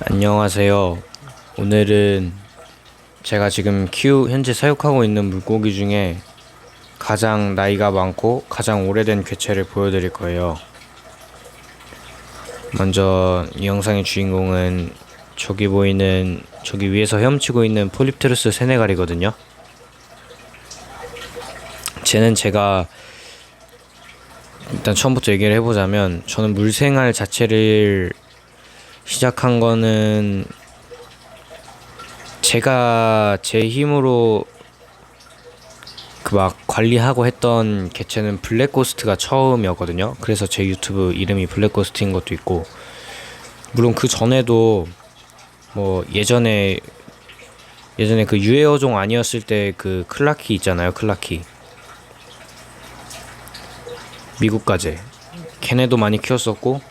안녕하세요. 오늘은 제가 지금 키우 현재 사육하고 있는 물고기 중에 가장 나이가 많고 가장 오래된 개체를 보여드릴 거예요. 먼저 이 영상의 주인공은 저기 보이는 저기 위에서 헤엄치고 있는 폴립테루스 세네갈이거든요. 쟤는 제가 일단 처음부터 얘기를 해보자면 저는 물생활 자체를 시작한 거는 제가 제 힘으로 그 막 관리하고 했던 개체는 블랙고스트가 처음이었거든요. 그래서 제 유튜브 이름이 블랙고스트인 것도 있고 물론 그 전에도 뭐 예전에 예전에 그 유해어종 아니었을 때 그 클라키 있잖아요. 클라키 미국 가재 걔네도 많이 키웠었고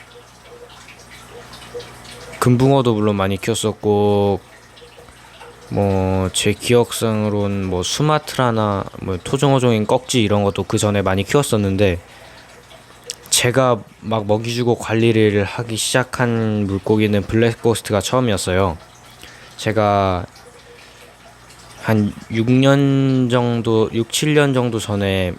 금붕어도 물론 많이 키웠었고 뭐 제 기억상으론 뭐 수마트라나 뭐 토종어종인 꺽지 이런 것도 그 전에 많이 키웠었는데 제가 막 먹이 주고 관리를 하기 시작한 물고기는 블랙고스트가 처음이었어요. 제가 한 6년 정도, 6, 7년 정도 전에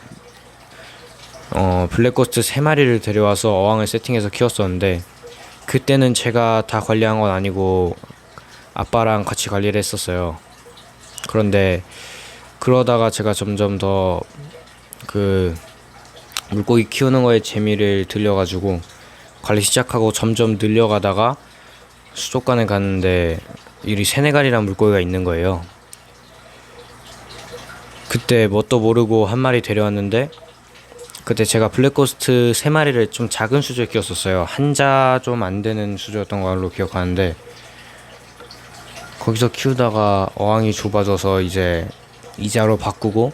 어, 블랙고스트 3마리를 데려와서 어항을 세팅해서 키웠었는데 그때는 제가 다 관리한 건 아니고 아빠랑 같이 관리를 했었어요. 그런데 그러다가 제가 점점 더 그 물고기 키우는 거에 재미를 들려가지고 관리 시작하고 점점 늘려가다가 수족관에 갔는데 이리 세네갈이란 물고기가 있는 거예요. 그때 뭣도 모르고 한 마리 데려왔는데 그때 제가 블랙고스트 세 마리를 좀 작은 수조에 키웠었어요. 한자 좀 안 되는 수조였던 걸로 기억하는데 거기서 키우다가 어항이 좁아져서 이제 이자로 바꾸고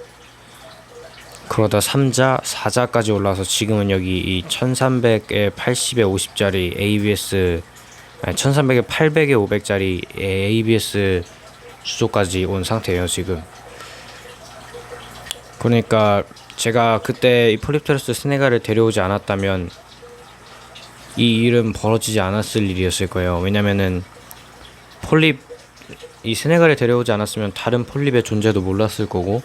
그러다 3자, 4자까지 올라와서 지금은 여기 이 1300에 80에 50짜리 ABS 아니 1300에 800에 500짜리 ABS 수조까지 온 상태예요 지금 그러니까 제가 그때 이 폴립테러스 스네가를 데려오지 않았다면 이 일은 벌어지지 않았을 일이었을 거예요. 왜냐면은 폴립 이 스네가를 데려오지 않았으면 다른 폴립의 존재도 몰랐을 거고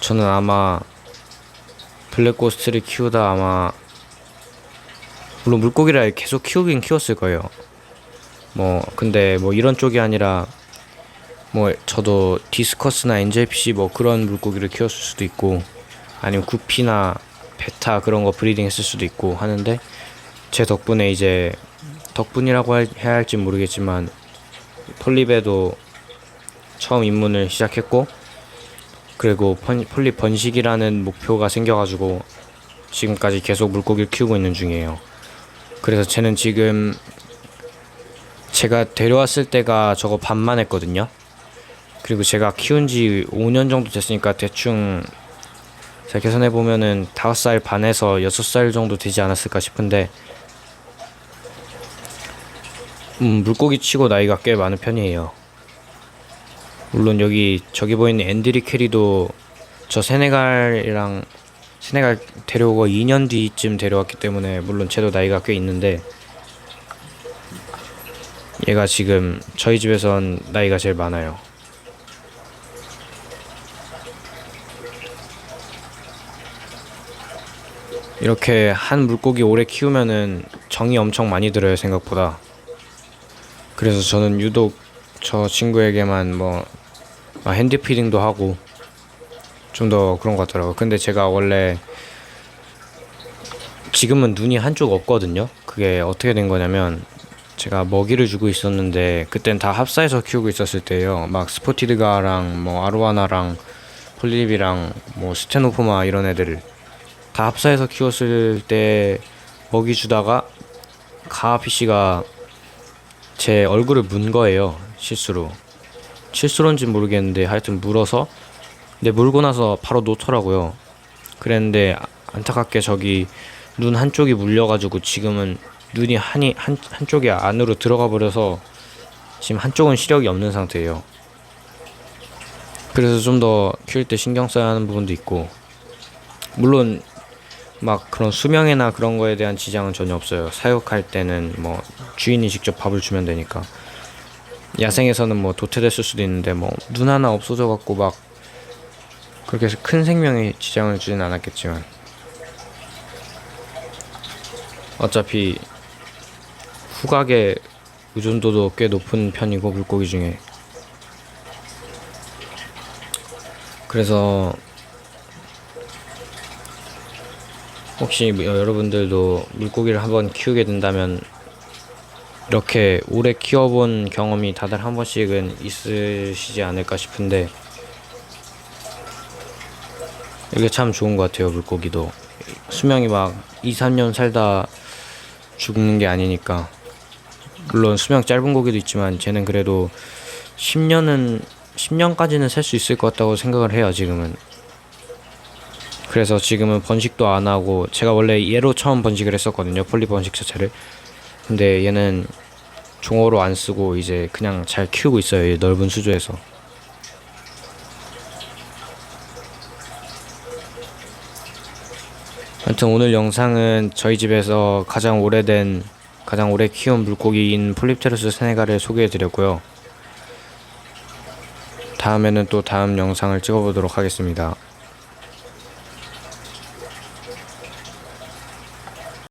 저는 아마 블랙고스트를 키우다 아마 물론 물고기를 계속 키우긴 키웠을 거예요. 뭐 근데 뭐 이런 쪽이 아니라 뭐 저도 디스커스나 엔젤피시 뭐 그런 물고기를 키웠을 수도 있고 아니면 구피나 베타 그런 거 브리딩 했을 수도 있고 하는데 제 덕분에 이제 덕분이라고 할- 해야 할지 모르겠지만 폴립에도 처음 입문을 시작했고 그리고 펀- 폴립 번식이라는 목표가 생겨가지고 지금까지 계속 물고기를 키우고 있는 중이에요. 그래서 쟤는 지금 제가 데려왔을 때가 저거 반만 했거든요. 그리고 제가 키운 지 5년 정도 됐으니까 대충 제가 계산해 보면은 5살 반에서 6살 정도 되지 않았을까 싶은데 음, 물고기 치고 나이가 꽤 많은 편이에요. 물론 여기 저기 보이는 앤드리 캐리도 저 세네갈이랑 세네갈 데려오고 2년 뒤쯤 데려왔기 때문에 물론 쟤도 나이가 꽤 있는데 얘가 지금 저희 집에선 나이가 제일 많아요. 이렇게 한 물고기 오래 키우면은 정이 엄청 많이 들어요 생각보다. 그래서 저는 유독 저 친구에게만 뭐 아, 핸드 피딩도 하고 좀 더 그런 것 같더라고요. 근데 제가 원래 지금은 눈이 한쪽 없거든요. 그게 어떻게 된 거냐면 제가 먹이를 주고 있었는데 그땐 다 합사해서 키우고 있었을 때예요. 막 스포티드가랑 뭐 아로하나랑 폴립이랑 뭐 스테노포마 이런 애들을 다 합사해서 키웠을 때 먹이 주다가 가피 씨가 제 얼굴을 문 거예요 실수로. 실수로인지 모르겠는데 하여튼 물어서 근데 물고 나서 바로 놓더라고요. 그랬는데 아- 안타깝게 저기 눈 한쪽이 물려가지고 지금은 눈이 한이 한 한쪽이 안으로 들어가 버려서 지금 한쪽은 시력이 없는 상태예요. 그래서 좀 더 키울 때 신경 써야 하는 부분도 있고. 물론 막 그런 수명이나 그런 거에 대한 지장은 전혀 없어요. 사육할 때는 뭐 주인이 직접 밥을 주면 되니까. 야생에서는 뭐 도태됐을 수도 있는데 뭐 눈 하나 없어져 갖고 막 그렇게 해서 큰 생명에 지장을 주진 않았겠지만 어차피 후각의 의존도도 꽤 높은 편이고 물고기 중에 그래서 혹시 뭐 여러분들도 물고기를 한번 키우게 된다면 이렇게 오래 키워본 경험이 다들 한 번씩은 있으시지 않을까 싶은데 이게 참 좋은 것 같아요 물고기도. 수명이 막 2, 3년 살다 죽는 게 아니니까. 물론 수명 짧은 고기도 있지만 쟤는 그래도 10년은 10년까지는 살 수 있을 것 같다고 생각을 해요 지금은 그래서 지금은 번식도 안 하고 제가 원래 얘로 처음 번식을 했었거든요 폴리 번식 자체를. 근데 얘는 종어로 안 쓰고 이제 그냥 잘 키우고 있어요 이 넓은 수조에서. 하여튼 오늘 영상은 저희 집에서 가장 오래된 가장 오래 키운 물고기인 폴립테루스 세네갈을 소개해 드렸고요. 다음에는 또 다음 영상을 찍어보도록 하겠습니다